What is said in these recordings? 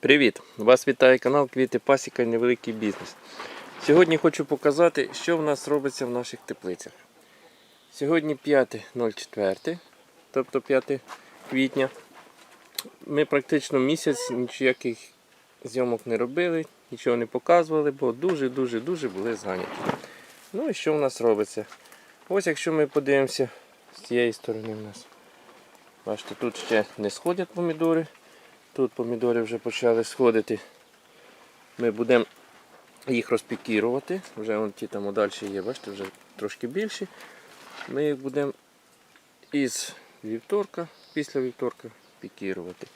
Привіт! Вас вітає канал Квіти Пасіка Невеликий бізнес. Сьогодні хочу показати, що в нас робиться в наших теплицях. Сьогодні 5.04, тобто 5 квітня. Ми практично місяць ніяких зйомок не робили, нічого не показували, бо дуже-дуже-дуже були зайняті. Ну і що в нас робиться? Ось якщо ми подивимося з цієї сторони в нас. Бачите, тут ще не сходять помідори. Тут помідори вже почали сходити. Ми будемо їх розпікірувати. Вже вон ті там далі є, бачите, вже трошки більші. Ми їх будемо із вівторка, після вівторка пікірувати.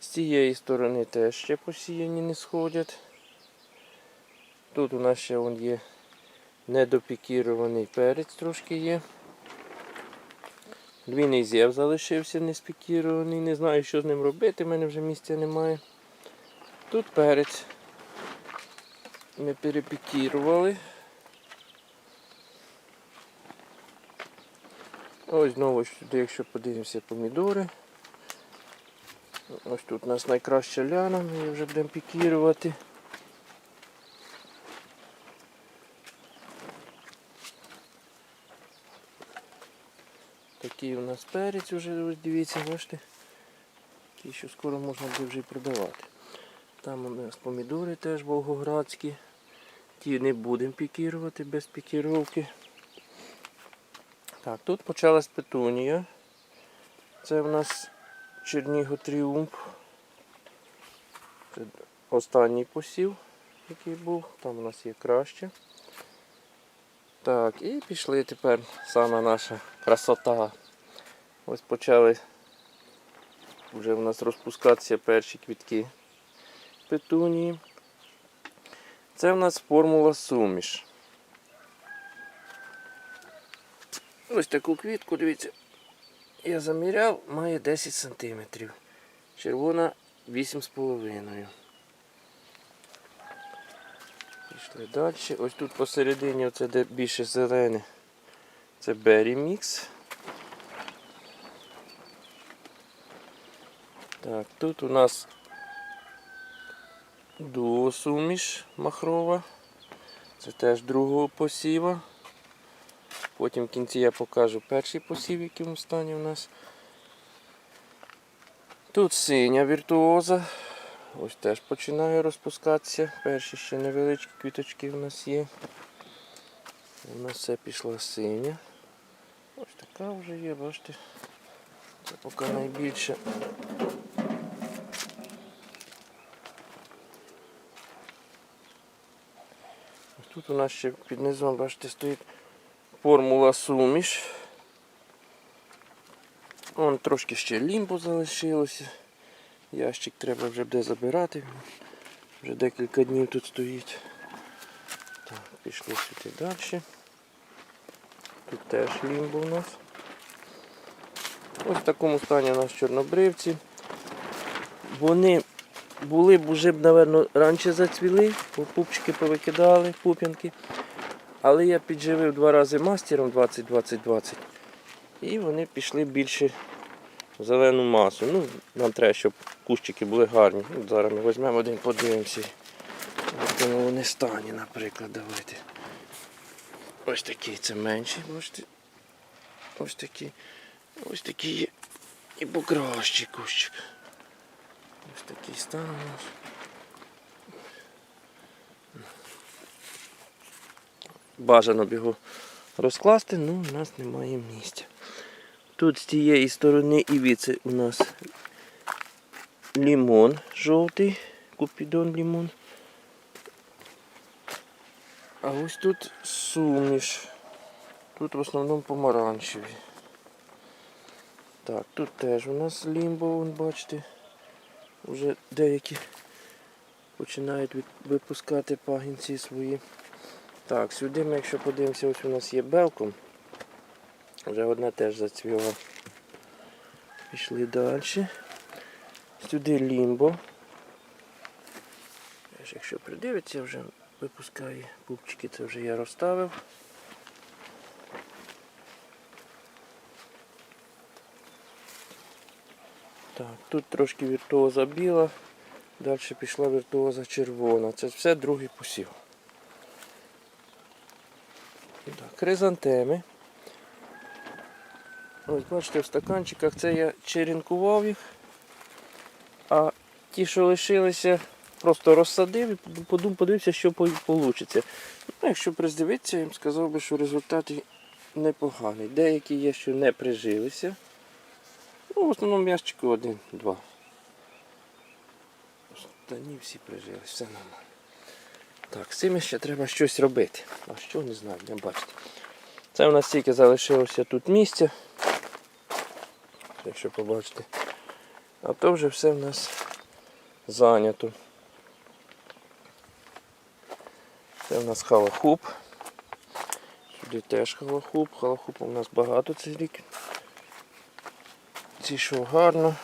З цієї сторони теж ще посіяні не сходять. Тут у нас ще вон є недопікірований перець трошки є. Львіний зєв залишився не спікірований, не знаю, що з ним робити, в мене вже місця немає. Тут перець. Ми перепікірували. Ось знову сюди, якщо подивимося помідори. Ось тут у нас найкраща ляна, ми її вже будемо пікірувати. Такий у нас перець ось дивіться, бачите. Такий, що скоро можна буде вже продавати. Там у нас помідори теж волгоградські. Ті не будемо пікірувати без пікіровки. Так, тут почалась петунія. Це у нас Черніго Тріумф. Це останній посів, який був. Там у нас є краще. Так, і пішли тепер сама наша красота. Ось почали вже у нас розпускатися перші квітки петунії. Це в нас формула суміш. Ось таку квітку, дивіться, я заміряв, має 10 см. Червона 8,5. Пішли далі. Ось тут посередині, оце де більше зелене, це Berry Mix. Так, тут у нас дуосуміш махрова. Це теж другого посіва. Потім в кінці я покажу перший посів, в якому стані у нас. Тут синя віртуоза. Ось теж починає розпускатися. Перші ще невеличкі квіточки у нас є. У нас все пішла синя. Ось така вже є, бачите. Це поки найбільше. Тут у нас ще під низом, бачите, стоїть формула суміш. Вон трошки ще лімбо залишилося. Ящик треба вже буде забирати. Вже декілька днів тут стоїть. Так, пішли сюди далі. Тут теж лімбо у нас. Ось в такому стані у нас чорнобривці. Вони були б вже б, напевно, раніше зацвіли, пупчики повикидали, пуп'янки. Але я підживив два рази мастером 20-20-20. І вони пішли більше в зелену масу. Ну, нам треба, щоб кущики були гарні. Ну, зараз ми візьмемо один, подивимося. В вони стані, наприклад, давайте. Ось такий це менший, бачите. Ось такий. Ось такий є. І покращий кущик. Ось такий стан у нас. Бажано б його розкласти, але у нас немає місця. Тут з тієї сторони і віце у нас лимон жовтий, купідон лимон. А ось тут суміш. Тут в основному помаранчеві. Так, тут теж у нас лімбо, бачите, вже деякі починають випускати пагінці свої. Так, сюди ми, якщо подивимося, ось у нас є белком. Вже одна теж зацвіла. Пішли далі. Сюди лімбо. Якщо придивиться, вже випускає пупчики, це вже я розставив. Так, тут трошки віртуоза біла. Далі пішла віртуоза червона. Це все другий посів. Так, хризантеми. Ось бачите, в стаканчиках це я черенкував їх, а ті, що лишилися, просто розсадив і подивився, що вийде. Ну, якщо приздивитися, я їм сказав би, що результат непоганий. Деякі є, що не прижилися. Ну, в основному м'ящику один-два. Останні всі прижились, все нормально. Так, з цими ще треба щось робити. А що не знаю, не бачите. Це у нас тільки залишилося тут місця. Якщо побачите. А то вже все в нас зайнято. Це у нас халахуп. Сюди теж халахуп. Халахупу у нас багато цей рік. Зійшов гарно.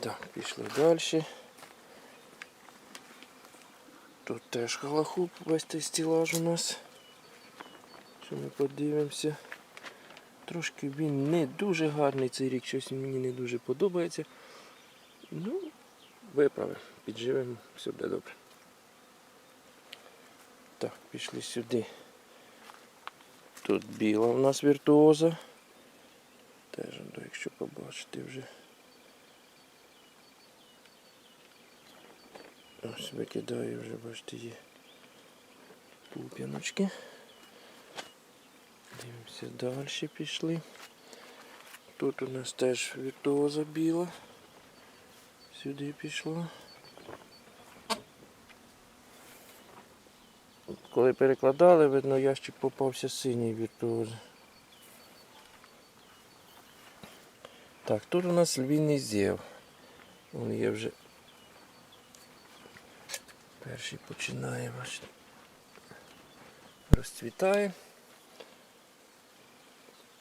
Так, пішли далі. Тут теж халахуп, весь цей стілаж у нас. Що ми подивимося. Трошки він не дуже гарний цей рік, щось мені не дуже подобається. Ну, виправимо, підживемо, все буде добре. Так, пішли сюди. Тут біла у нас віртуоза. Теж, якщо побачите вже. Ось викидаю вже, бачите, є пуп'яночки. Дивимося, далі пішли. Тут у нас теж віртуоза біла. Сюди пішла. Коли перекладали, видно, ящик попався синій віртуоз. Так, тут у нас львіний зєв. Він є вже перший починає, бачите. Розцвітає.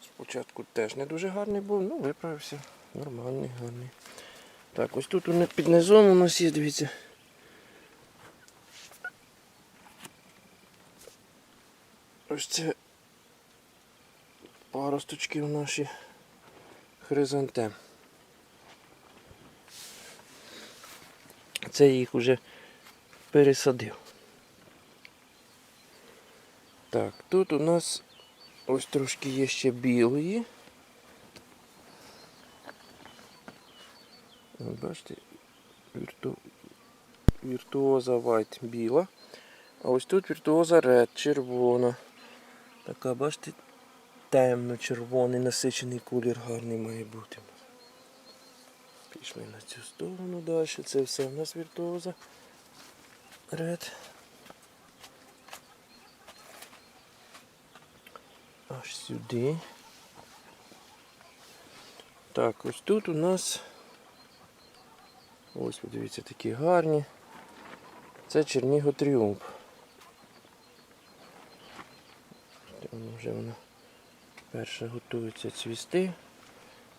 Спочатку теж не дуже гарний був, ну виправився. Нормальний, гарний. Так, ось тут під низом у нас є, дивіться. Ось це паросточки в наші хризантем. Це я їх вже пересадив. Так, тут у нас ось трошки є ще білої. Бачите, вірту... віртуоза White біла. А ось тут віртуоза Red, червона. Така, бачите, темно-червоний насичений колір гарний має бути. Пішли на цю сторону далі. Це все в нас віртуоза. Red. Аж сюди. Так, ось тут у нас ось подивіться такі гарні. Це Черніго Тріумф. Вже вона перша готується цвісти.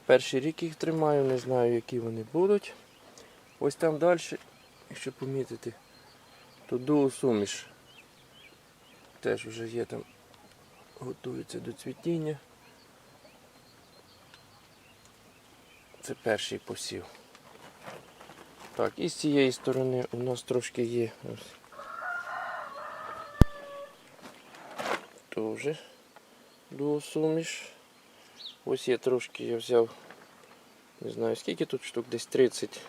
Перший рік їх тримаю, не знаю, які вони будуть. Ось там далі, якщо помітити, то дуосуміш. Теж вже є там, готується до цвітіння. Це перший посів. Так, і з цієї сторони у нас трошки є ось. Тоже дуосуміш. Ось є трошки, я взяв, не знаю скільки тут штук, десь 30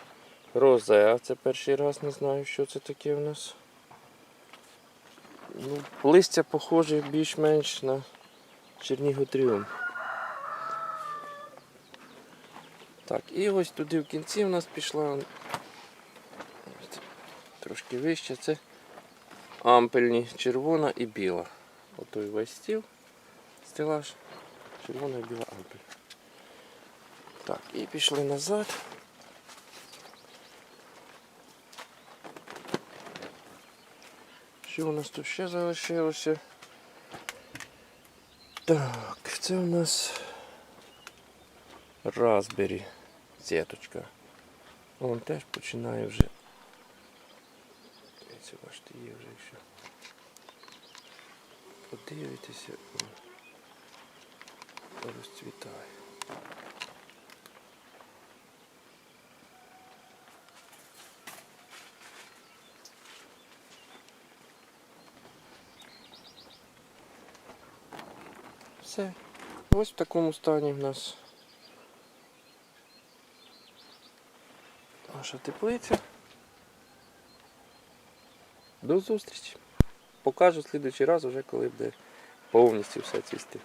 розе, а це перший раз не знаю, що це таке в нас. Ну, листя похоже більш-менш на черніготріум. Так, і ось туди в кінці в нас пішла трошки вище, це ампельні, червона і біла. Отой весь стіл, стелаж, червона біла ампель. Так, і пішли назад. Що у нас тут ще залишилося? Так, це у нас Raspberry сіточка. Вон теж починає вже. Дивіться, бачите, є вже якщо подивитися, розцвітає. Все. Ось в такому стані в нас наша теплиця. До зустрічі. Покажу в слідуючий раз, вже коли буде повністю все цвісти.